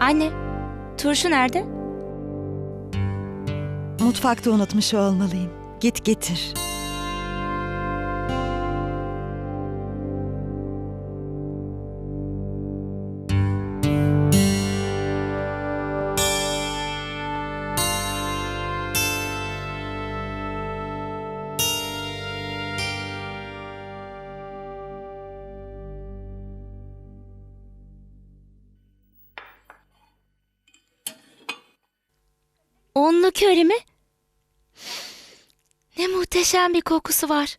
Anne, turşu nerede? Mutfakta unutmuş olmalıyım. Git getir. Unlu köri mi? Ne muhteşem bir kokusu var.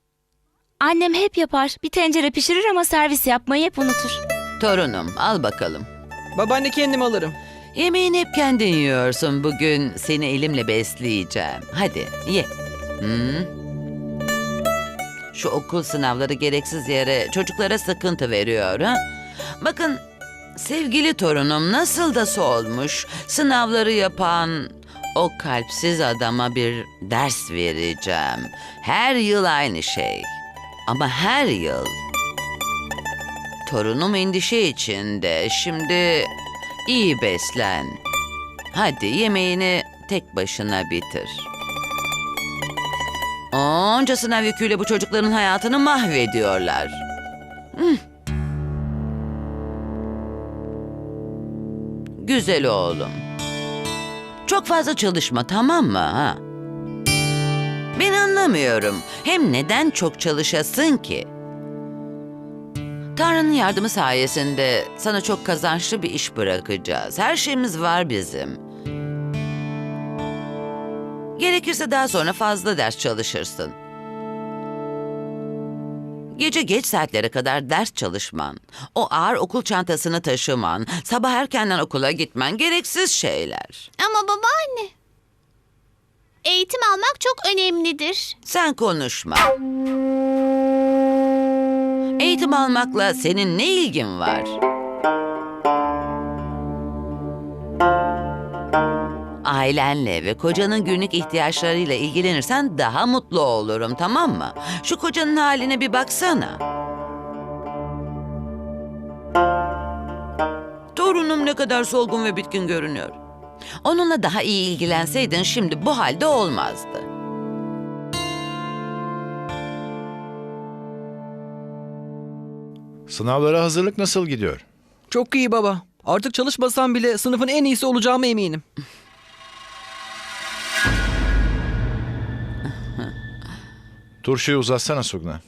Annem hep yapar. Bir tencere pişirir ama servis yapmayı hep unutur. Torunum al bakalım. Babaanne kendim alırım. Yemeğini hep kendin yiyorsun. Bugün seni elimle besleyeceğim. Hadi ye. Hı? Şu okul sınavları gereksiz yere çocuklara sıkıntı veriyor ha? Bakın sevgili torunum nasıl da solmuş. Sınavları yapan o kalpsiz adama bir ders vereceğim. Her yıl aynı şey. Ama her yıl. Torunum endişe içinde. Şimdi iyi beslen. Hadi yemeğini tek başına bitir. Onca sınav yüküyle bu çocukların hayatını mahvediyorlar. Güzel oğlum. Çok fazla çalışma tamam mı ha? Ben anlamıyorum. Hem neden çok çalışasın ki? Tanrı'nın yardımı sayesinde sana çok kazançlı bir iş bırakacağız. Her şeyimiz var bizim. Gerekirse daha sonra fazla ders çalışırsın. Gece geç saatlere kadar ders çalışman, o ağır okul çantasını taşıman, sabah erkenden okula gitmen gereksiz şeyler. Ama babaanne. Eğitim almak çok önemlidir. Sen konuşma. Eğitim almakla senin ne ilgin var? Ailenle ve kocanın günlük ihtiyaçlarıyla ilgilenirsen daha mutlu olurum tamam mı? Şu kocanın haline bir baksana. Torunum ne kadar solgun ve bitkin görünüyor. Onunla daha iyi ilgilenseydin şimdi bu halde olmazdı. Sınavlara hazırlık nasıl gidiyor? Çok iyi baba. Artık çalışmasam bile sınıfın en iyisi olacağıma eminim. Turşuyu uzatsana Sugna.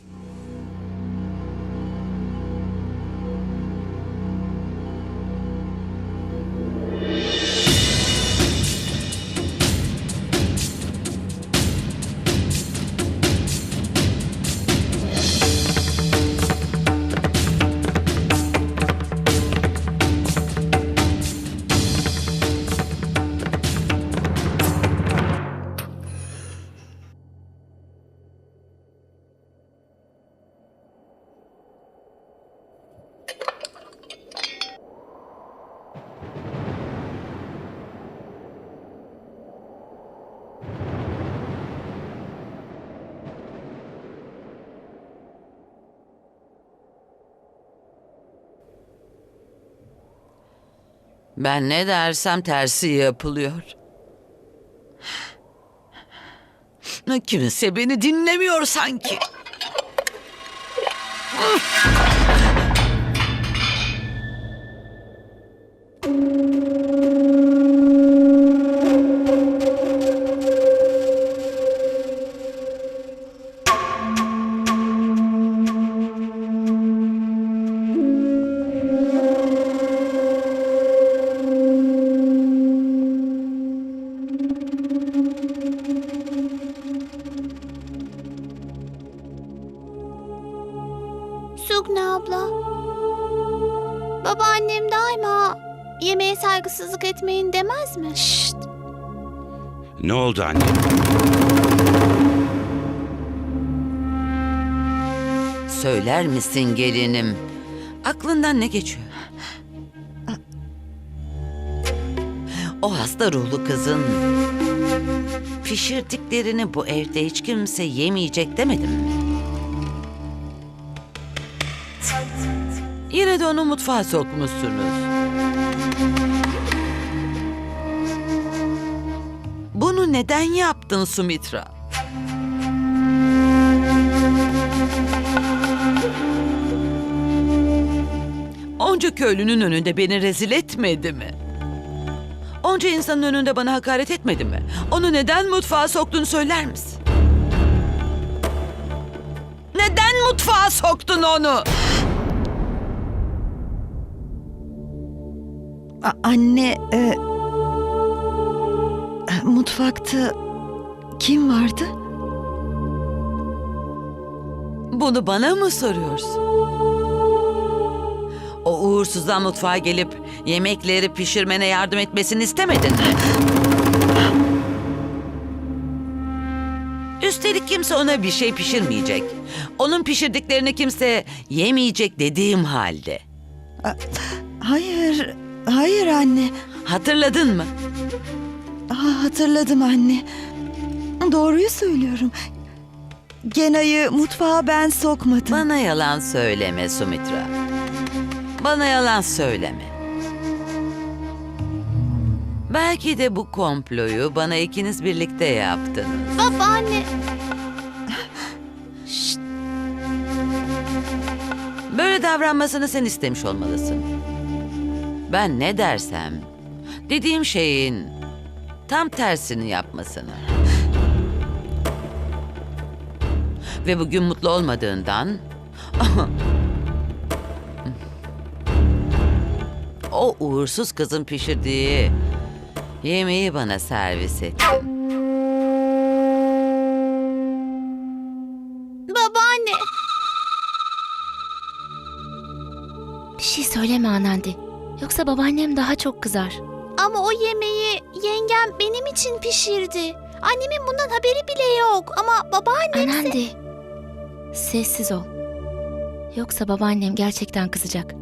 Ben ne dersem tersi yapılıyor. Kimse beni dinlemiyor sanki. Babaannem daima yemeğe saygısızlık etmeyin demez mi? Şşt! Ne oldu anne? Söyler misin gelinim? Aklından ne geçiyor? O hasta ruhlu kızın pişirdiklerini bu evde hiç kimse yemeyecek demedim mi? Yine de onu mutfağa sokmuşsunuz. Bunu neden yaptın Sumitra? Onca köylünün önünde beni rezil etmedi mi? Onca insanın önünde bana hakaret etmedi mi? Onu neden mutfağa soktun söyler misin? Neden mutfağa soktun onu? A- anne, e, mutfakta kim vardı? Bunu bana mı soruyorsun? O uğursuzdan mutfağa gelip yemekleri pişirmene yardım etmesini istemedin mi? Üstelik kimse ona bir şey pişirmeyecek. Onun pişirdiklerini kimse yemeyecek dediğim halde. Hayır, hayır anne. Hatırladın mı? Ah, hatırladım anne. Doğruyu söylüyorum. Gena'yı mutfağa ben sokmadım. Bana yalan söyleme Sumitra. Bana yalan söyleme. Belki de bu komployu bana ikiniz birlikte yaptınız. Babaanne. Böyle davranmasını sen istemiş olmalısın. Ben ne dersem, dediğim şeyin tam tersini yapmasını. Ve bugün mutlu olmadığından o uğursuz kızın pişirdiği yemeği bana servis etti. Babaanne. Bir şey söyleme Anandi. Yoksa babaannem daha çok kızar. Ama o yemeği yengem benim için pişirdi. Annemin bundan haberi bile yok. Ama babaannem... Anandi. Sessiz ol. Yoksa babaannem gerçekten kızacak.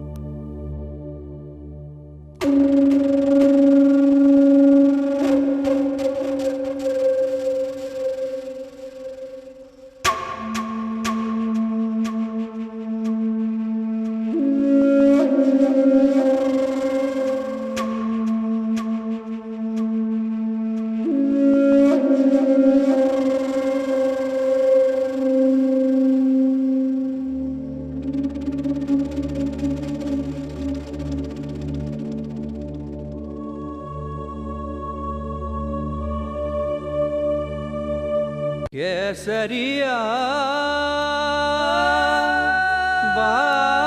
केसरिया बा